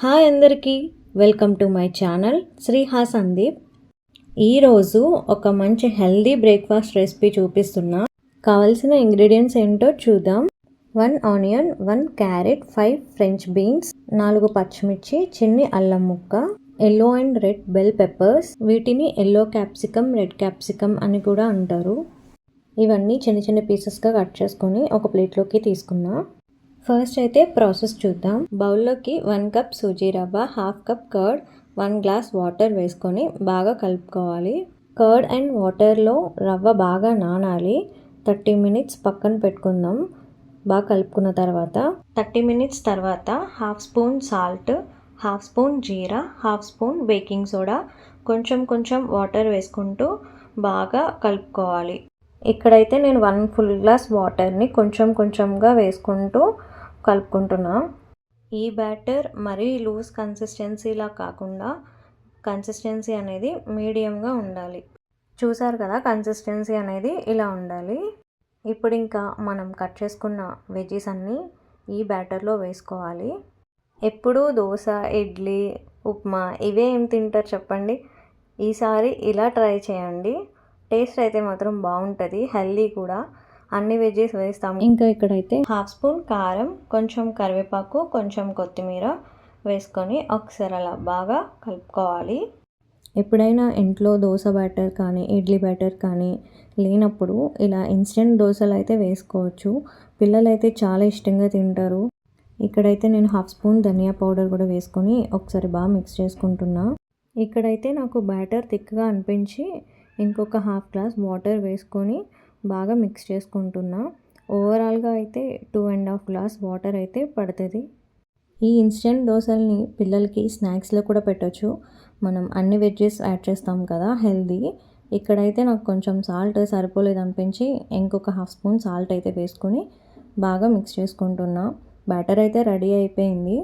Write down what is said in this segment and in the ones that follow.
Hi అందరికీ. Welcome to my channel Sriha Sandeep. ఈరోజు ఒక మంచి హెల్దీ బ్రేక్ఫాస్ట్ రెసిపీ చూపిస్తున్నా. కావలసిన ఇంగ్రీడియంట్స్ ఏంటో చూద్దాం. One onion one carrot five French beans నాలుగు పచ్చిమిర్చి చిన్ని అల్లం ముక్క yellow and red bell peppers వీటిని ఎల్లో క్యాప్సికమ్ రెడ్ క్యాప్సికమ్ అని కూడా అంటారు. ఇవన్నీ చిన్న చిన్న పీసెస్గా కట్ చేసుకొని ఒక ప్లేట్లోకి తీసుకున్నా ఫస్ట్ అయితే ప్రాసెస్ చూద్దాం. బౌల్లోకి వన్ కప్ సూజీ రవ్వ half cup curd one glass water వేసుకొని బాగా కలుపుకోవాలి. కర్డ్ అండ్ వాటర్లో రవ్వ బాగా నానాలి. థర్టీ మినిట్స్ పక్కన పెట్టుకుందాం. బాగా కలుపుకున్న తర్వాత థర్టీ మినిట్స్ తర్వాత half spoon salt half spoon జీరా హాఫ్ స్పూన్ బేకింగ్ సోడా కొంచెం కొంచెం వాటర్ వేసుకుంటూ బాగా కలుపుకోవాలి. ఇక్కడైతే నేను వన్ ఫుల్ గ్లాస్ వాటర్ని కొంచెం కొంచెంగా వేసుకుంటూ కలుపుకుంటున్నా. ఈ బ్యాటర్ మరీ లూజ్ కన్సిస్టెన్సీలా కాకుండా కన్సిస్టెన్సీ అనేది మీడియంగా ఉండాలి. చూసారు కదా కన్సిస్టెన్సీ అనేది ఇలా ఉండాలి. ఇప్పుడు ఇంకా మనం కట్ చేసుకున్న వెజీస్ అన్నీ ఈ బ్యాటర్లో వేసుకోవాలి. ఎప్పుడూ దోశ ఇడ్లీ ఉప్మా ఇవే ఏం తింటారు చెప్పండి? ఈసారి ఇలా ట్రై చేయండి. టేస్ట్ అయితే మాత్రం బాగుంటుంది హెల్దీ కూడా. అన్ని వెజెస్ వేస్తాము. ఇంకా ఇక్కడైతే హాఫ్ స్పూన్ కారం కొంచెం కరివేపాకు కొంచెం కొత్తిమీర వేసుకొని ఒకసారి అలా బాగా కలుపుకోవాలి. ఎప్పుడైనా ఇంట్లో దోశ బ్యాటర్ కానీ ఇడ్లీ బ్యాటర్ కానీ లేనప్పుడు ఇలా ఇన్స్టెంట్ దోశలు అయితే వేసుకోవచ్చు. పిల్లలు అయితే చాలా ఇష్టంగా తింటారు. ఇక్కడైతే నేను హాఫ్ స్పూన్ ధనియా పౌడర్ కూడా వేసుకొని ఒకసారి బాగా మిక్స్ చేసుకుంటున్నా. ఇక్కడైతే నాకు బ్యాటర్ థిక్గా అనిపించి ఇంకొక హాఫ్ గ్లాస్ వాటర్ వేసుకొని బాగా మిక్స్ చేసుకుంటున్నా. ఓవరాల్గా అయితే two and half glass water అయితే పడుతుంది. ఈ ఇన్స్టెంట్ దోశల్ని పిల్లలకి స్నాక్స్లో కూడా పెట్టచ్చు. మనం అన్ని వెజ్జెస్ యాడ్ చేస్తాం కదా హెల్దీ. ఇక్కడైతే నాకు కొంచెం సాల్ట్ సరిపోలేదు అనిపించి ఇంకొక హాఫ్ స్పూన్ సాల్ట్ అయితే వేసుకొని బాగా మిక్స్ చేసుకుంటున్నా. బ్యాటర్ అయితే రెడీ అయిపోయింది.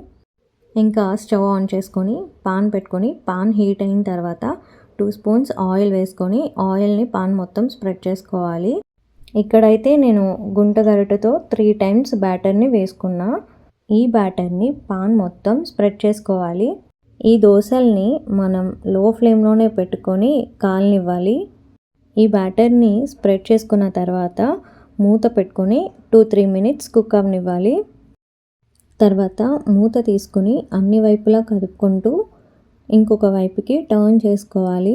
ఇంకా స్టవ్ ఆన్ చేసుకొని పాన్ పెట్టుకొని పాన్ హీట్ అయిన తర్వాత టూ స్పూన్స్ ఆయిల్ వేసుకొని ఆయిల్ని పాన్ మొత్తం స్ప్రెడ్ చేసుకోవాలి. ఇక్కడైతే నేను గుంట గరిటతో త్రీ టైమ్స్ బ్యాటర్ని వేసుకున్నా. ఈ బ్యాటర్ని పాన్ మొత్తం స్ప్రెడ్ చేసుకోవాలి. ఈ దోశల్ని మనం లో ఫ్లేమ్లోనే పెట్టుకొని కాలనివ్వాలి. ఈ బ్యాటర్ని స్ప్రెడ్ చేసుకున్న తర్వాత మూత పెట్టుకొని టూ త్రీ మినిట్స్ కుక్ అవనివ్వాలి. తర్వాత మూత తీసుకుని అన్ని వైపులా కదుపుకుంటూ ఇంకొక వైపుకి టర్న్ చేసుకోవాలి.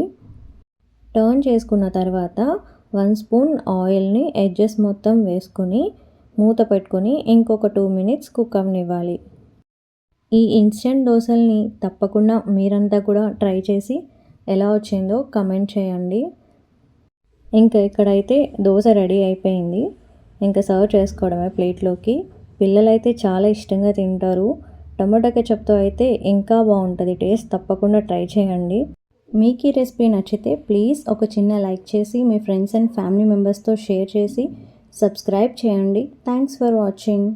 టర్న్ చేసుకున్న తర్వాత వన్ స్పూన్ ఆయిల్ని ఎడ్జెస్ మొత్తం వేసుకొని మూత పెట్టుకొని ఇంకొక టూ మినిట్స్ కుక్ అవనివ్వాలి. ఈ ఇన్స్టెంట్ దోశల్ని తప్పకుండా మీరంతా కూడా ట్రై చేసి ఎలా వచ్చిందో కమెంట్ చేయండి. ఇంకా ఇక్కడైతే దోశ రెడీ అయిపోయింది. ఇంకా సర్వ్ చేసుకోవడమే ప్లేట్లోకి. పిల్లలైతే చాలా ఇష్టంగా తింటారు. టమాటా కెచప్తో అయితే ఇంకా బాగుంటుంది. టేస్ట్ తప్పకుండా ట్రై చేయండి. మీకు ఈ రెసిపీ నచ్చితే ప్లీజ్ ఒక చిన్న లైక్ చేసి మీ ఫ్రెండ్స్ అండ్ ఫ్యామిలీ మెంబర్స్తో షేర్ చేసి సబ్స్క్రైబ్ చేయండి. Thanks for watching.